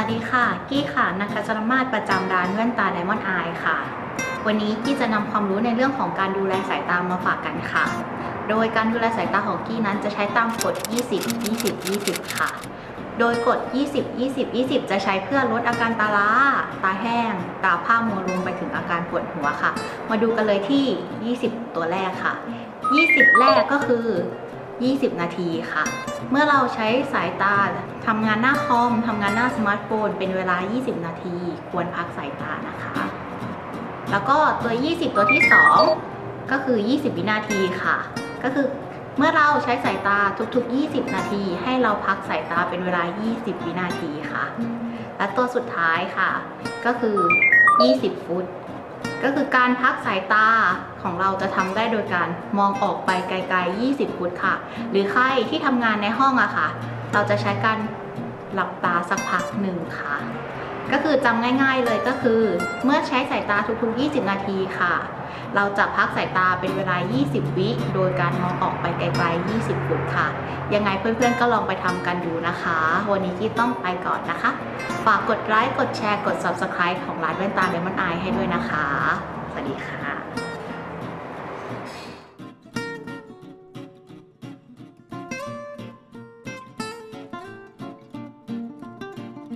ัสดีค่ะ กี้ค่ะนักชรมาศประจำร้านแว่นตาไดมอนด์อายค่ะ วันนี้กี้จะนำความรู้ในเรื่องของการดูแลสายตามาฝากกันค่ะ โดยการดูแลสายตาของกี้นั้นจะใช้ตามกฎ 20 20 20 ค่ะ โดยกฎ 20 20 20 จะใช้เพื่อลดอาการตาล้า ตาแห้ง ตาผ้ามัวรวมไปถึงอาการปวดหัวค่ะ มาดูกันเลยที่ 20 ตัวแรกค่ะ 20 แรกก็คือ 20 นาทีค่ะ เมื่อเราใช้สายตาทำงานหน้าคอมทำงานหน้าสมาร์ทโฟน เป็นเวลา 20 นาที ควรพักสายตานะคะ แล้วก็ตัว 20 ตัวที่ 2 ก็คือ 20 วินาทีค่ะ ก็คือเมื่อเราใช้สายตาทุกๆ 20 นาที ให้เราพักสายตาเป็นเวลา 20 วินาทีค่ะ และตัวสุดท้ายค่ะ ก็คือ 20 ฟุต ก็คือการพักสายตาของเราจะทำได้โดยการมองออกไปไกลๆ 20 ฟุตค่ะ หรือใครที่ทำงานในห้องอะค่ะ เราจะใช้การหลับตาสักพักหนึ่งค่ะ ก็คือจำง่ายๆเลยก็คือ เมื่อใช้สายตาทุกๆ 20 นาทีค่ะ เราจะพักสายตาเป็นเวลา 20 วิ โดยการมองออกไปไกลๆ 20 ฟุตค่ะ ยังไงเพื่อนๆ ก็ลองไปทำกันดูนะคะ วันนี้ที่ต้องไปก่อนนะคะ ฝากกดไลค์ กดแชร์ กด subscribe ของร้านแว่นตาเลมอนไอให้ด้วยนะคะ สวัสดีค่ะ